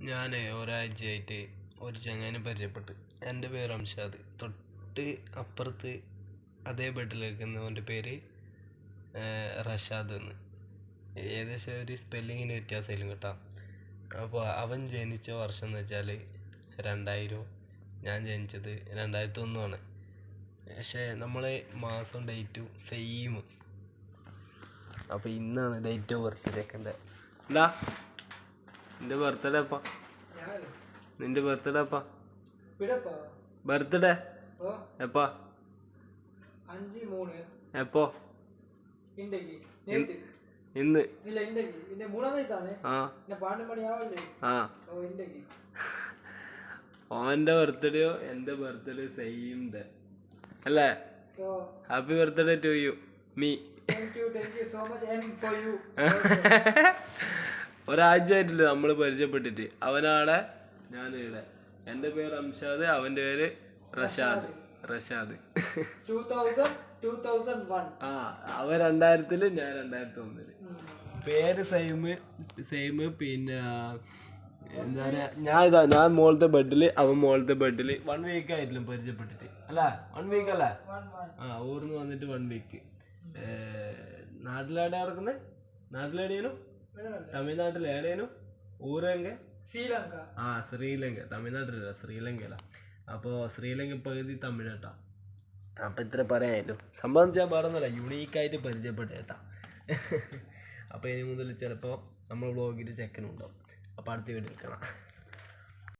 ഞാൻ ഒരാഴ്ചയായിട്ട് ഒരു ചങ്ങാതിനെ പരിചയപ്പെട്ടു. എന്റെ പേര് അംഷാദ്. തൊട്ട് അപ്പുറത്ത് അതേ ബെഡിൽ കിടക്കുന്നവന്റെ പേര് റഷാദ് എന്ന്. ഏകദേശം ഒരു സ്പെല്ലിങ്ങിന് വ്യത്യാസമായാലും കേട്ടോ. അപ്പോൾ അവൻ ജനിച്ച വർഷം എന്ന് വെച്ചാൽ രണ്ടായിരം ഞാൻ ജനിച്ചത് രണ്ടായിരത്തി ഒന്നുമാണ് പക്ഷേ നമ്മൾ മാസം ഡേറ്റും സെയിം അപ്പോൾ ഇന്നാണ് ഡേറ്റ് ഓഫ് ബർത്ത് ചെക്കന്റെ എന്താ നിന്റെ ബർത്ത്ഡേ അപ്പാ നിന്റെ ബർത്ത്ഡേ അപ്പാ ബർത്ത്ഡേ എപ്പാ? അഞ്ച് മൂന്ന്. എപ്പോ? ഇന്ന്. ഇല്ല ഇണ്ടേക്ക് ഇന്റെ മൂന്നാം ആ. പിന്നെ പന്ത്രണ്ട് മണിയാവല്ലേ ആ. ഓ ഇണ്ടേക്ക് ഓന്റെ ബർത്ത്ഡേയോ എന്റെ ബർത്ത്ഡേ സെയിം ഡേ അല്ലേ? Happy birthday to you me thank you thank you so much and for you ഒരാഴ്ച ആയിട്ടില്ല നമ്മൾ പരിചയപ്പെട്ടിട്ട്. അവനാടെ ഞാൻ ഇവിടെ എന്റെ പേര് അംഷാദ് അവന്റെ പേര് റഷാദ്. റഷാദ്. ആ അവൻ രണ്ടായിരത്തിൽ ഞാൻ രണ്ടായിരത്തി ഒന്നിൽ പേര് സെയിം സെയിം പിന്നെ എന്താ പറയാ ഞാൻ ഇതാ ഞാൻ മോളത്തെ ബെഡിൽ അവൻ മോളത്തെ ബെഡിൽ വൺ വീക്ക് ആയിട്ടില്ല പരിചയപ്പെട്ടിട്ട്. അല്ല വൺ വീക്ക് അല്ല? ആ ഊർന്ന് വന്നിട്ട് വൺ വീക്ക് നാട്ടിലാടെ നടക്കുന്നത് നാട്ടിലെവിടെയാണു തമിഴ്നാട്ടിൽ എവിടെയാണു ഊരെങ്ക ശ്രീലങ്ക. ആ ശ്രീലങ്ക. തമിഴ്നാട്ടിലല്ല ശ്രീലങ്കയില അപ്പോൾ ശ്രീലങ്ക പകുതി തമിഴ് കേട്ടാ അപ്പം ഇത്ര പറയാമല്ലോ സംഭവം വെച്ചാൽ പറഞ്ഞല്ല യുണീക്കായിട്ട് പരിചയപ്പെട്ടേട്ടാ. അപ്പോൾ ഇനി മുതൽ ചിലപ്പോൾ നമ്മൾ ബ്ലോഗിൽ ചെക്കനുണ്ടാവും. അപ്പൊ അപ്പോൾ അടുത്ത വീഡിയോ എടുക്കണം.